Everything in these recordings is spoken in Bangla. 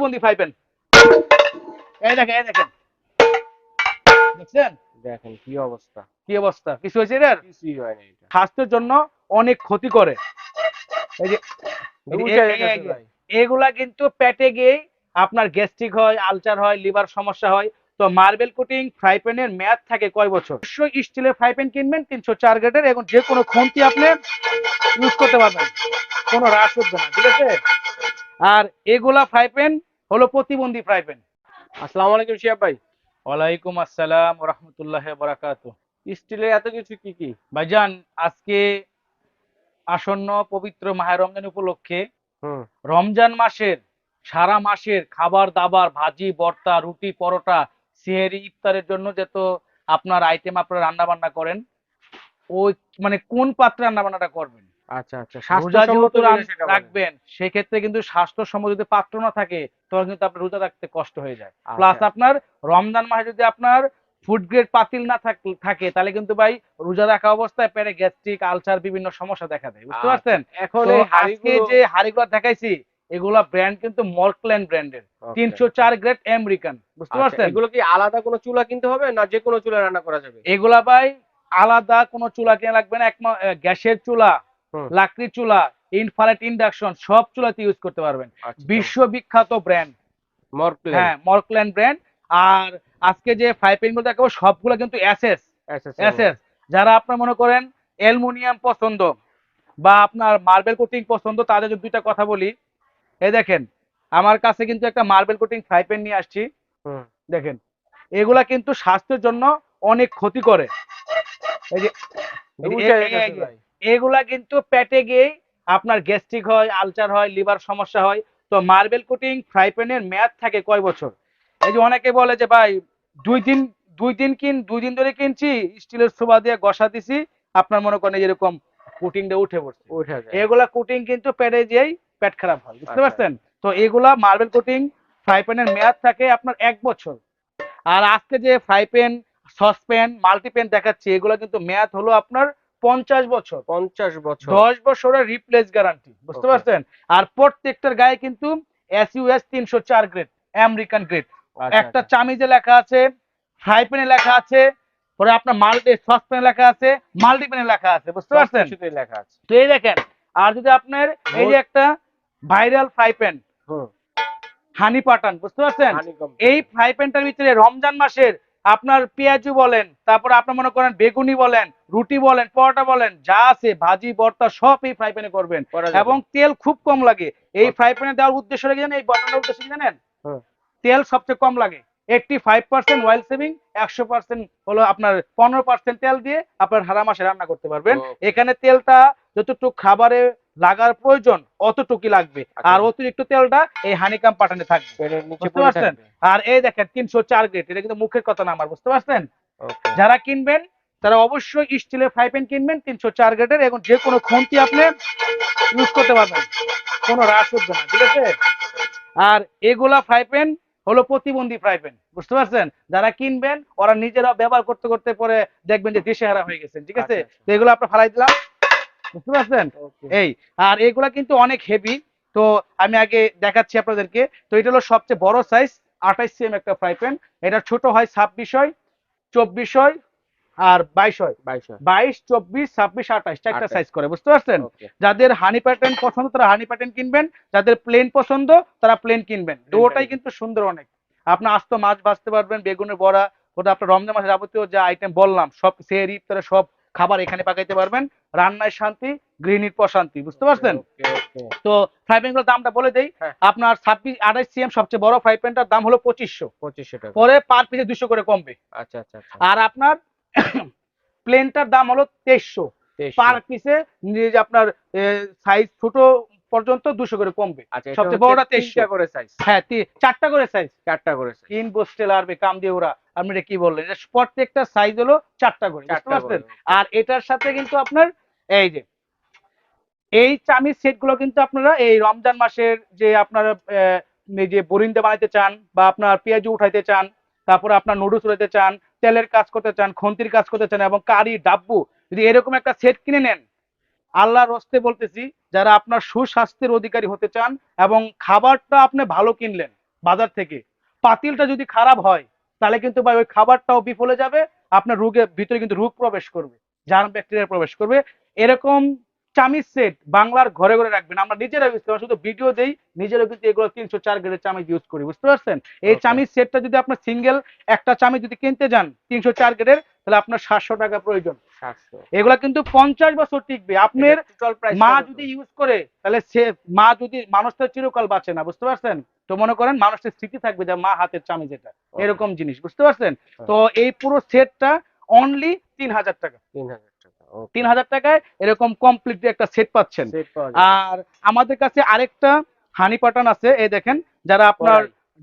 প্রতিবন্ধী ফ্রাই প্যান এই দেখেন এই দেখেন। দেখছেন? দেখেন কি অবস্থা? কি অবস্থা? কিছু হয়েছে এটার কিছুই হয় না এটা। স্বাস্থ্যের জন্য অনেক ক্ষতি করে। এই যে। এগুলা কিন্তু পেটে গিয়ে আপনার গ্যাস্ট্রিক হয় আলচার হয় লিভার সমস্যা হয়। তো মার্বেল কোটিং ফ্রাই প্যানের মেয়াদ থাকে কয় বছর? অবশ্যই স্টিলের ফ্রাই প্যান কিনবেন তিনশো চার গ্রেডের এবং যে কোনো খুন্তি আপনি ইউজ করতে পারবেন। কোনো হ্রাস উঠবে না ঠিক আছে? আর এগুলা ফ্রাই প্যান হলো প্রতিবন্ধী ফ্রাই প্যান আসসালামু আলাইকুম শিয়াব ভাই। ওয়ালাইকুম আসসালাম রহমতুল্লাহ বারাকাতু স্টিলের এত কিছু কি কি? ভাইজান আজকে আসন্ন পবিত্র মাহের রমজান উপলক্ষে রমজান মাসের সারা মাসের খাবার দাবার ভাজি ভর্তা রুটি পরোটা সিহেরি ইফতারের জন্য যত আপনার আইটেম আপনারা রান্না বান্না করেন ওই মানে কোন পাত্রে রান্না বান্নাটা করবেন? আচ্ছা আচ্ছা। রাখবেন সেক্ষেত্রে কিন্তু স্বাস্থ্যসম্মত যদি পাত্র না থাকে তখন কিন্তু আপনার রোজা রাখতে কষ্ট হয়ে যায় আচ্ছা। প্লাস আপনার রমজান মাসে যদি আপনার ফুড গ্রেড পাতিল না থাকে তাহলে কিন্তু ভাই রোজা রাখা অবস্থায় পেটে গ্যাস্ট্রিক আলসার বিভিন্ন সমস্যা দেখা দেয় বুঝতে আচ্ছা। পারছেন এখন এই আজকে হাড়িগুলো যে হাড়িগুলো দেখাইছি এগুলা ব্র্যান্ড কিন্তু মর্কল্যান্ড ব্র্যান্ডের. তিনশো চার গ্রেড আমেরিকান বুঝতে আচ্ছা, পারছেন এগুলো কি আলাদা কোনো চুলা কিনতে হবে না যে কোনো চুলা রান্না করা যাবে এগুলা ভাই আলাদা কোনো চুলা কেনা লাগবে না একমা গ্যাসের চুলা। লাকড়ি চুলা ইনফ্রারেড ইন্ডাকশন সব চুলাতে ইউজ করতে পারবেন। আচ্ছা, বিশ্ববিখ্যাত ব্র্যান্ড হ্যাঁ মর্কল্যান্ড ব্র্যান্ড আর আজকে যে ফ্রাই প্যানগুলো দেখাবো সবগুলো কিন্তু এসএস এসএস যারা আপনার মনে করেন অ্যালুমিনিয়াম পছন্দ বা আপনার মার্বেল কোটিং পছন্দ তাদের যদি দুইটা কথা বলি এই দেখেন আমার কাছে কিন্তু একটা মার্বেল কোটিং ফ্রাই প্যান নিয়ে আসছি। দেখেন এগুলা কিন্তু স্বাস্থ্যের জন্য অনেক ক্ষতি করে এই যে এগুলা কিন্তু পেটে গিয়ে আপনার গ্যাস্ট্রিক হয় আলচার হয় লিভার সমস্যা হয়। তো মার্বেল কোটিং ফ্রাই প্যানের মেয়াদ থাকে কয় বছর? এই যে অনেকে বলে যে ভাই দুই দিন দুই দিন কিন দুই দিন ধরে কিনছি স্টিলের সোবা দিয়ে গসা দিছি আপনার মনে করেন এরকম কুটিংটা উঠে পড়ছে। উঠে যায়। এগুলা কুটিং কিন্তু পেটে যেই পেট খারাপ হয় বুঝতে আচ্ছা। পারছেন? তো এগুলা মার্বেল কোটিং ফ্রাই প্যানের মেয়াদ থাকে আপনার এক বছর। আর আজকে যে ফ্রাই প্যান সসপ্যান মাল্টিপ্যান দেখাচ্ছি এগুলা কিন্তু মেয়াদ হলো আপনার পঞ্চাশ বছর। পঞ্চাশ বছর। দশ বছরের রিপ্লেস গ্যারান্টি বুঝতে পারছেন? আর প্রত্যেকটার গায়ে কিন্তু এস ইউএস তিনশো চার গ্রেড আমেরিকান গ্রেড একটা আচ্ছা। চামিজে লেখা আছে ফ্রাই প্যানে লেখা আছে পরে আপনার মাল্টি সসপ্যানে লেখা আছে মাল্টিপ্যানে লেখা আছে বুঝতে পারছেন? লেখা আছে। তো এই দেখেন আর যদি আপনার এই যে একটা viral fry pan honey pattern বুঝতে পারছেন? এই ফ্রাই প্যানটার ভিতরে রমজান মাসের আপনার পেঁয়াজু বলেন তারপর আপনার মনে করেন বেগুনি বলেন রুটি বলেন পরোটা বলেন যা আছে ভাজি ভর্তা সব এই ফ্রাই প্যানে করবেন। এবং তেল খুব কম লাগে। এই। ফ্রাই প্যানে দেওয়ার উদ্দেশ্য কি জানেন এই বটনের উদ্দেশ্য কি জানেন? হ্যাঁ। তেল সবচেয়ে কম লাগে। Eighty five percent oil saving একশো পার্সেন্ট হলো আপনার পনেরো পার্সেন্ট তেল দিয়ে আপনার হারা মাসে রান্না করতে পারবেন। এখানে তেলটা যতটুকু খাবারে লাগার প্রয়োজন অতটুকুই লাগবে। আচ্ছা। আর অতিরিক্ত তেলটা এই হানিকাম পাঠানে থাকবে। বুঝতে পারছেন? আর এই দেখেন তিনশো চার গ্রেড এটা কিন্তু মুখের কথা না আমার বুঝতে পারছেন? যারা কিনবেন তারা অবশ্যই স্টিলের ফ্রাই প্যান কিনবেন তিনশো চার গ্রেডের এবং যে কোনো খুন্তি আপনি ইউজ করতে পারবেন। কোনো হ্রাস উঠবে না ঠিক আছে? আর এগুলা ফ্রাই প্যান হলো প্রতিবন্ধী ফ্রাই প্যান বুঝতে পারছেন? যারা কিনবেন ওরা নিজেরা ব্যবহার করতে করতে পরে দেখবেন যে দিশেহারা হয়ে গেছেন ঠিক আছে? আচ্ছা, আচ্ছা। তো এগুলো আপনার ফালাই দিলাম। বুঝতে পারছেন? এই আর এগুলা কিন্তু অনেক হেভি তো আমি আগে দেখাচ্ছি আপনাদেরকে। তো এটা হলো সবচেয়ে বড় সাইজ আঠাইশ সিএম একটা ফ্রাই প্যান এটা ছোট হয় ছাব্বিশ হয় চব্বিশ হয় আর বাইশ হয়। বাইশ চব্বিশ ছাব্বিশ আঠাইশ চারটা সাইজ করে বুঝতে পারছেন? যাদের হানি প্যাটার্ন পছন্দ তারা হানি প্যাটার্ন কিনবেন। যাদের প্লেন পছন্দ তারা প্লেন কিনবেন। দুটোটাই কিন্তু সুন্দর অনেক। আপনি আস্ত মাছ বাঁচতে পারবেন বেগুনের বড়া ওটা আপনার রমজান মাসে যাবতীয় যে আইটেম বললাম সব সেরি ইফতারে সব খাবার এখানে পাকাইতে পারবেন। রান্নায় শান্তি গৃহিণীর প্রশান্তি বুঝতে পারছেন. তো ফ্রাই প্যানগুলোর দামটা বলে দেই। হ্যাঁ। আপনার ছাব্বিশ আঠাইশ সিএম সবচেয়ে বড় ফ্রাই প্যানটার দাম হলো পঁচিশশো। পঁচিশশো টাকা। পরে পার পিসে দুশো করে কমবে। আচ্ছা আচ্ছা আচ্ছা। আর আপনার প্লেনটার দাম হলো তেইশশো। পার পিসে আপনার সাইজ ছোট পর্যন্ত দুশো করে কমবে। আচ্ছা সবচেয়ে বড়টা 2300 করে সাইজ হ্যাঁ চারটা করে সাইজ চারটা করে। তিন বস্টেল আরবে কাম দিয়ে ওরা। আপনি এটা কি বললেন? এটা প্রত্যেকটা সাইজ হলো চারটা করে বুঝতে পারছেন? আর এটার সাথে কিন্তু আপনার এই যে এই চামিজ সেটগুলো কিন্তু আপনারা এই রমজান মাসের যে আপনারা যে বরিন্দা বানাইতে চান বা আপনার পেঁয়াজু উঠাইতে চান তারপরে আপনার নুডলস উঠাইতে চান তেলের কাজ করতে চান খন্তির কাজ করতে চান এবং কারি ডাব্বু যদি এরকম একটা সেট কিনে নেন আল্লাহর রস্তে বলতেছি যারা আপনার সুস্বাস্থ্যের অধিকারী হতে চান এবং খাবারটা আপনি ভালো কিনলেন বাজার থেকে পাতিলটা যদি খারাপ হয় তাহলে কিন্তু ভাই ওই খাবারটাও বিফলে যাবে আপনার রোগের ভিতরে কিন্তু রোগ প্রবেশ করবে জার্ম ব্যাকটেরিয়া প্রবেশ করবে। এরকম চামিচ সেট বাংলার ঘরে ঘরে রাখবেন। আমরা নিজেরা ইউজ করি শুধু ভিডিও দেই নিজেরা কিন্তু এগুলো তিনশো চার গ্রেডের চামিচ ইউজ করি বুঝতে পারছেন? এই চামিজ চামিচ সেটটা যদি আপনার সিঙ্গেল একটা চামিচ যদি কিনতে যান তিনশো চার গ্রেডের তাহলে আপনার সাতশো টাকা প্রয়োজন। এগুলা কিন্তু পঞ্চাশ বছর টিকবে। আপনার মা যদি ইউজ করে তাহলে সে মা যদি মানুষটা চিরকাল বাঁচে না বুঝতে পারছেন? তো মনে করেন মানুষের স্মৃতি থাকবে যে মা হাতের চামিচ এটা এরকম জিনিস বুঝতে পারছেন? তো এই পুরো সেটটা অনলি তিন হাজার টাকা। তিন হাজার টাকা তিন হাজার টাকায় এরকম কমপ্লিট একটা সেট পাচ্ছেন। আর আমাদের কাছে আরেকটা হানি পাটান আছে এই দেখেন যারা আপনার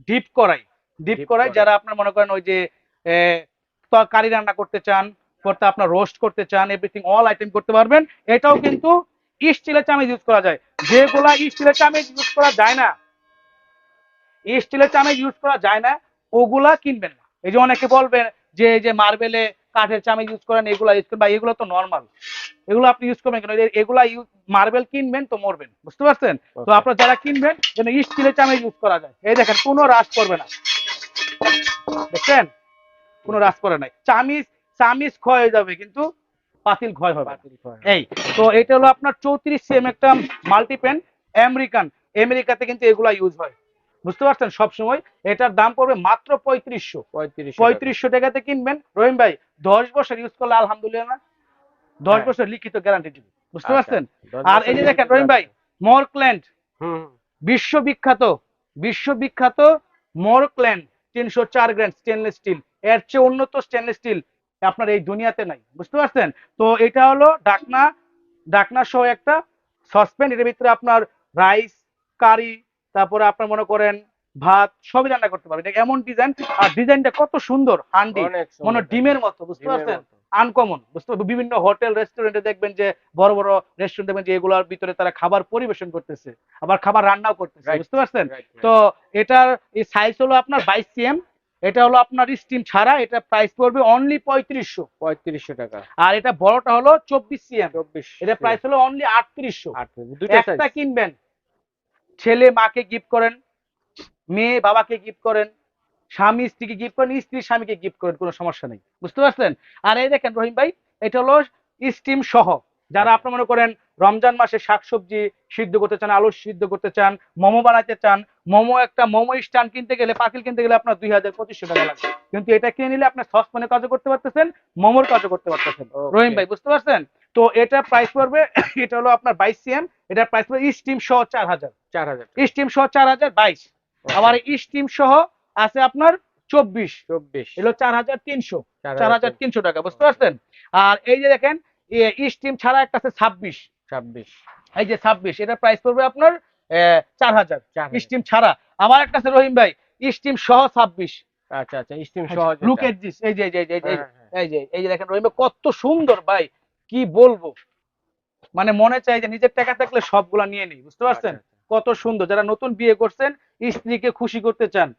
ডিপ করাই ডিপ করাই। যারা আপনার মনে করেন ওই যে তরকারি রান্না করতে চান করতে আপনার রোস্ট করতে চান এভরিথিং অল আইটেম করতে পারবেন। এটাও কিন্তু স্টিলের চামিচ ইউজ করা যায়। যেগুলা স্টিলের চামিচ ইউজ করা যায় না স্টিলের চামিচ ইউজ করা যায় না ওগুলা কিনবেন না। এই যে অনেকে বলবেন যে যে মার্বেলে কাঠের চামিচ ইউজ করেন এগুলা ইউজ করেন বা এগুলো তো নর্মাল এগুলো আপনি ইউজ করবেন কেন? এগুলা মার্বেল কিনবেন তো মরবেন বুঝতে পারছেন? তো Okay. আপনারা যারা কিনবেন যেন স্টিলের চামিচ ইউজ করা যায়। এই দেখেন কোনো রাস করবে না। দেখছেন? কোনো রাস করে নাই। চামিচ চামিচ ক্ষয় হয়ে যাবে কিন্তু পাতিল ক্ষয় হবে। এই তো এটা হলো আপনার চৌত্রিশ সিএম একটা মাল্টিপেন আমেরিকান আমেরিকাতে কিন্তু এগুলা ইউজ হয়। বুঝতে পারছেন? সব সময় এটার দাম পড়বে মাত্র পঁয়ত্রিশশো। পঁয়ত্রিশ পঁয়ত্রিশশো টাকাতে কিনবেন। রহিম ভাই দশ বছর ইউজ করলে আলহামদুলিল্লাহ না? দশ হ্যাঁ। বছর লিখিত গ্যারান্টি দিবে। বুঝতে আচ্ছা, পারছেন? আর এই যে দেখেন রহিম ভাই মরক্ল্যান্ড বিশ্ববিখ্যাত বিশ্ববিখ্যাত মরক্ল্যান্ড তিনশো চার গ্র্যান্ড স্টেনলেস স্টিল এর চেয়ে উন্নত স্টেনলেস স্টিল আপনার এই দুনিয়াতে নাই বুঝতে পারছেন? তো এটা হলো ডাকনা ডাকনা সহ একটা সসপ্যান। এর ভিতরে আপনার রাইস কারি তারপরে আপনার মনে করেন ভাত সবই রান্না করতে পারবেন। এমন ডিজাইন আর ডিজাইনটা কত সুন্দর হান্ডি মনে হয় ডিমের মতো বুঝতে পারছেন। আনকমন বুঝতে পারবেন বিভিন্ন হোটেল রেস্টুরেন্টে দেখবেন যে বড় বড় রেস্টুরেন্ট দেখবেন যে এগুলোর ভিতরে তারা খাবার পরিবেশন করতেছে আবার খাবার রান্নাও করতেছে বুঝতে পারছেন. তো এটার এই সাইজ হলো আপনার বাইশ সিএম এটা হলো আপনার স্টিম ছাড়া এটা প্রাইস পড়বে অনলি পঁয়ত্রিশশো। পঁয়ত্রিশশো টাকা। আর এটা বড়টা হলো চব্বিশ সিএম চব্বিশ এটা প্রাইস হলো অনলি আটত্রিশশো। একটা কিনবেন ছেলে মাকে গিফট করেন মেয়ে বাবাকে গিফট করেন স্বামী স্ত্রীকে গিফট করেন স্ত্রী স্বামীকে গিফট করেন কোনো সমস্যা নেই। বুঝতে পারছেন? আর এই দেখেন রহিম ভাই এটা হলো স্টিম সহ। যারা আপনি মনে করেন রমজান মাসে শাকসবজি সিদ্ধ করতে চান আলু সিদ্ধ করতে চান মোমো বানাতে চান মোমো একটা মোমো স্ট্যান্ড কিনতে গেলে পাতিল কিনতে গেলে আপনার দুই হাজার পঁচিশশো টাকা লাগবে কিন্তু এটা কিনে নিলে আপনার সসপ্যানের কাজও করতে পারতেছেন মোমোর কাজও করতে পারতেছেন। রহিম ভাই বুঝতে পারছেন? তো এটা প্রাইস পড়বে এটা হলো আপনার বাইশ সিএম এটা প্রাইস পড়বে স্টিম সহ চার হাজার। চার হাজার স্টিম সহ চার হাজার বাইশ। আবার স্টিম সহ আছে আপনার চব্বিশ। চব্বিশ। এগুলো চার হাজার তিনশো। চার হাজার তিনশো টাকা বুঝতে পারছেন? আর এই যে দেখেন স্টিম ছাড়া একটা আছে ছাব্বিশ। ছাব্বিশ। এই যে ছাব্বিশ এটা প্রাইস পড়বে আপনার চার হাজার। চার হাজার। স্টিম ছাড়া। আবার একটা আছে রহিম ভাই স্টিম সহ ছাব্বিশ। আচ্ছা আচ্ছা স্টিম সহজ লুক এট দিস এই যে এই যে এই যে, এই যে। এই যে দেখেন রহিম কত সুন্দর ভাই কি বলব? মানে মনে চাই যে নিজের টাকা থাকলে সবগুলা নিয়ে নিই বুঝতে পারছেন? কত সুন্দর যারা নতুন বিয়ে করছেন স্ত্রীকে খুশি করতে চান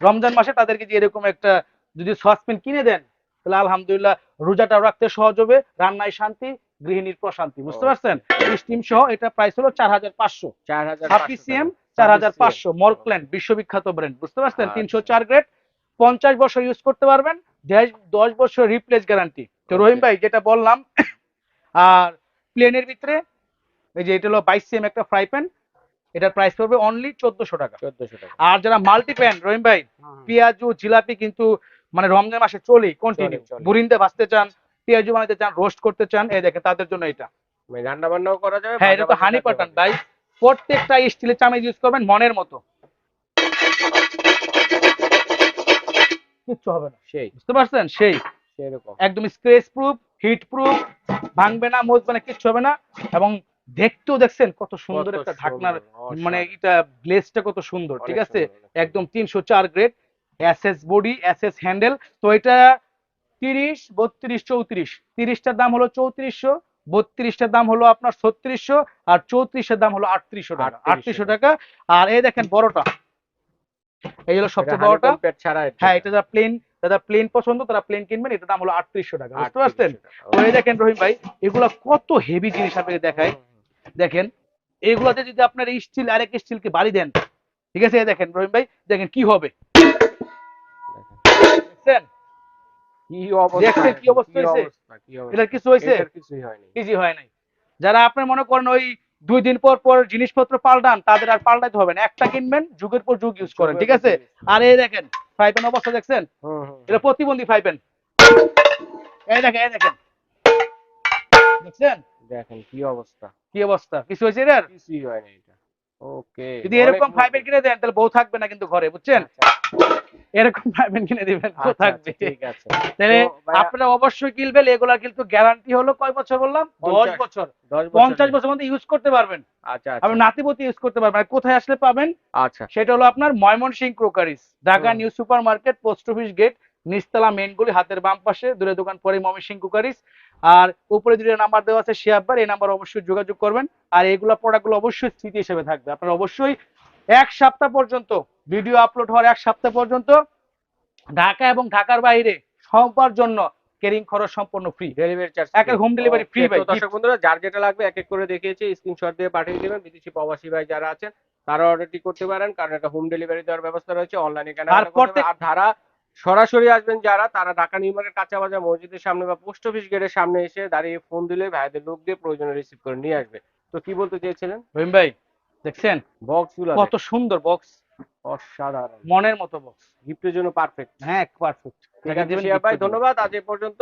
রমজান মাসে তাদেরকে যে এরকম একটা যদি সসপেন কিনে দেন তাহলে আলহামদুলিল্লাহ রোজাটাও রাখতে সহজ হবে রান্নায় শান্তি গৃহিণীর প্রশান্তি বুঝতে পারছেন? স্টিম সহ এটা প্রাইস হলো চার হাজার পাঁচশো। চার হাজার ছাব্বিশ সিএম চার হাজার পাঁচশো মরক্ল্যান্ড বিশ্ববিখ্যাত ব্র্যান্ড বুঝতে পারছেন? আচ্ছা। তিনশো চার গ্রেড পঞ্চাশ বছর ইউজ করতে পারবেন দশ- দশ বছর রিপ্লেস গ্যারান্টি তো রহিম ভাই যেটা বললাম আর প্লেনের ভিতরে এই যে এটা হলো বাইশ সিএম একটা ফ্রাই প্যান এটার প্রাইস পড়বে অনলি চোদ্দশো টাকা। চোদ্দশো টাকা। আর যারা মাল্টি প্যান রহিম ভাই পেঁয়াজু জিলাপি কিন্তু মানে রমজান মাসে চলেই কন্টিনিউ। বুরিন্দে ভাজতে চান পেঁয়াজু বানাতে চান রোস্ট করতে চান এই দেখেন তাদের জন্য এটা। রান্না বান্নাও করা যাবে হ্যাঁ এটা তো ভাজা ভাজা হানি পাটান ভাই। প্রত্যেকটা স্টিলের চামচ ইউজ করবেন মনের মতো। কিচ্ছু হবে না। সেই। বুঝতে পারছেন? সেই। একদম স্ক্রেচ প্রুফ হিট প্রুফ ভাঙবে না মজবে না কিচ্ছু হবে না। এবং দেখতেও দেখছেন কত সুন্দর একটা ঢাকনার মানে এটা গ্লেজটা কত সুন্দর ঠিক আছে? একদম তিনশো চার grade SS body SS handle তো এটা তিরিশ বত্রিশ চৌত্রিশ। তিরিশটার দাম হলো চৌত্রিশশো বত্রিশটার দাম হলো আপনার ছত্রিশশো আর চৌত্রিশের দাম হলো আটত্রিশশো টাকা আটত্রিশশো টাকা। আর এই দেখেন বড়টা এই হলো সবচেয়ে বড়টা। হ্যাঁ এটা যারা প্লেন যারা প্লেন পছন্দ তারা প্লেন কিনবেন এটার দাম হলো আটত্রিশশো টাকা বুঝতে পারছেন? তো এই দেখেন রহিম ভাই এগুলা কত হেভি জিনিস আপনাকে দেখায়। দেখেন এগুলাতে যদি আপনার স্টিল আরেক স্টিলকে বাড়ি দেন ঠিক আছে দেখেন রহিম ভাই দেখেন কি হবে? দেখছেন কি অবস্থা হয়েছে? কিছু হয়েছে? হয় নাই। যারা আপনি মনে করেন ওই দুই দিন পর পর জিনিসপত্র পাল্টান তাদের আর পাল্টাতে হবে না। একটা কিনবেন যুগের পর যুগ ইউজ করেন ঠিক আছে? আর এই দেখেন ফ্রাই প্যান অবস্থা দেখছেন? এটা প্রতিবন্ধী ফ্রাই প্যান। এই দেখেন এই দেখেন। দেখছেন? দেখেন কি অবস্থা? কি অবস্থা? কিছু হয়েছে কিছুই হয়নি এটা। ওকে যদি এরকম প্যান কিনে দেন তাহলে বউ থাকবে না কিন্তু ঘরে বুঝছেন? এরকম ফ্রাই কিনে দিবেন বউ থাকবে আচ্ছা, ঠিক আছে। তাহলে আপনারা অবশ্যই কিনবেন এগুলা কিন্তু গ্যারান্টি হলো কয় বছর বললাম? দশ পঞ্চাশ। বছর। দশ পঞ্চাশ বছর বছর মধ্যে ইউজ করতে পারবেন। আচ্ছা আপনি আচ্ছা নাতিপতি ইউজ করতে পারবেন। কোথায় আসলে পাবেন? আচ্ছা। সেটা হলো আপনার Mymensingh crockeries Dhaka new super market post office gate নিচতলা মেনগুলি হাতের বাম পাশে দূরে দোকান পরে ময়মনসিং ক্রোকারিস আর উপরে দুটো নাম্বার দেওয়া আছে শিয়াব্বার এই নাম্বার অবশ্যই যোগাযোগ করবেন। আর এইগুলা প্রোডাক্টগুলো অবশ্যই স্মৃতি হিসেবে থাকবে। আপনারা অবশ্যই এক সপ্তাহ পর্যন্ত ভিডিও আপলোড হওয়ার এক সপ্তাহ পর্যন্ত ঢাকা এবং ঢাকার বাইরে সবার জন্য কেরিং খরচ সম্পূর্ণ ফ্রি ডেলিভারি চার্জ একটা হোম ডেলিভারি ফ্রি ভাই, দর্শক বন্ধুরা যার যেটা লাগবে এক এক করে দেখিয়েছি স্ক্রিনশট দিয়ে পাঠিয়ে দিবেন। বিদেশি প্রবাসী ভাই যারা আছেন তারা অর্ডারটি করতে পারেন কারণ এটা হোম ডেলিভারি দেওয়ার ব্যবস্থা রয়েছে অনলাইনে কেনা আর যারা সরাসরি আসবেন যারা তারা ঢাকা নিউ মার্কেট কাঁচা বাজার মসজিদের সামনে বা পোস্ট অফিস গেটের সামনে এসে দাঁড়িয়ে ফোন দিলে ভাইদের লোক দিয়ে প্রয়োজনে রিসিভ করে নিয়ে আসবে। তো কি বলতে চেয়েছিলেন? রহিম ভাই দেখছেন? বক্সগুলো কত সুন্দর বক্স অসাধারণ। মনের মতো বক্স গিফটের জন্য পারফেক্ট হ্যাঁ পারফেক্ট ঠিক আছে ভাই ধন্যবাদ। আজ এ পর্যন্ত